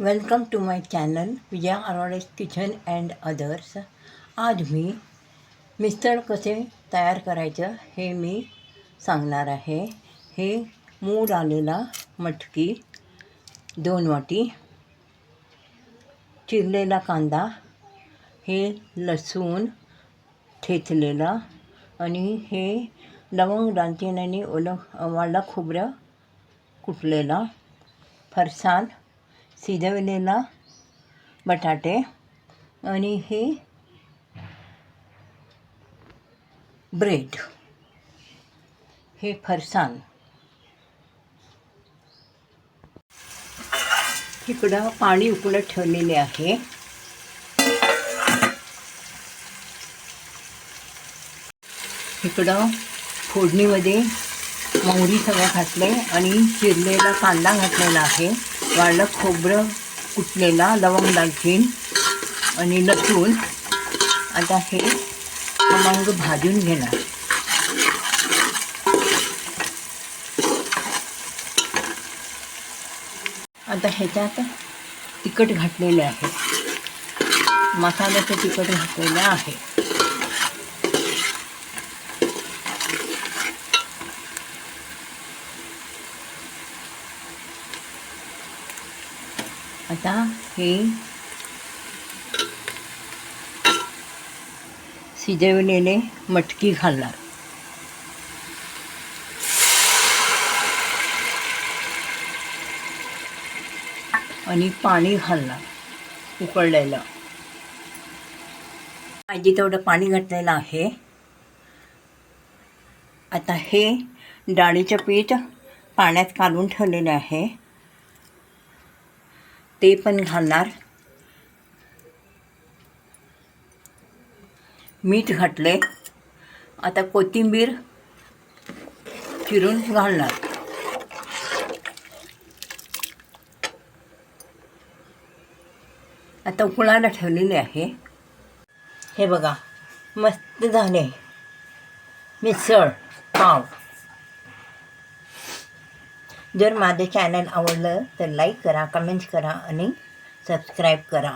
Welcome to my channel Vijaya Arodes kitchen and others आज मी मिसळ कसे तयार करायचं हे मी सांगणार आहे. हे मूड आलेला मटकी दोन वाटी चिरलेला कांदा हे लसूण ठेचलेला आणि हे लवंग दालचिनी आणि ओलं वाळला खोबरं कुटलेला फरसाण शिजवलेला बटाटे आणि हे ब्रेड. हे फरसाण इकडं पाणी उकळत ठेवलेले आहे. इकडं फोडणीमध्ये मोहरी सगळं घातलं आणि चिरलेला कांदा घातलेला आहे. वाळलं खोबरं कुटलेला लवंग दालचीन आणि लसूण. आता हे खमंग भाजून घेणार. आता ह्याच्यात तिखट घातलेले आहे. मसाल्याचं तिखट घातलेलं आहे. आता हे शिजवलेले मटकी घालणार आणि पाणी घालणार उकळलेलं. पाहिजे तेवढं पाणी घातलेलं आहे. आता हे डाळीचं पीठ पाण्यात काढून ठेवलेलं आहे. ते पण घालणार. मीठ घातले आता कोथिंबीर चिरून घालणार. आता उकळायला ठेवलेले आहे. हे बघा मस्त झाले. मिसळ पाव. जर माझं चॅनल आवडलं तर लाईक करा कमेंट्स करा आणि सबस्क्राईब करा.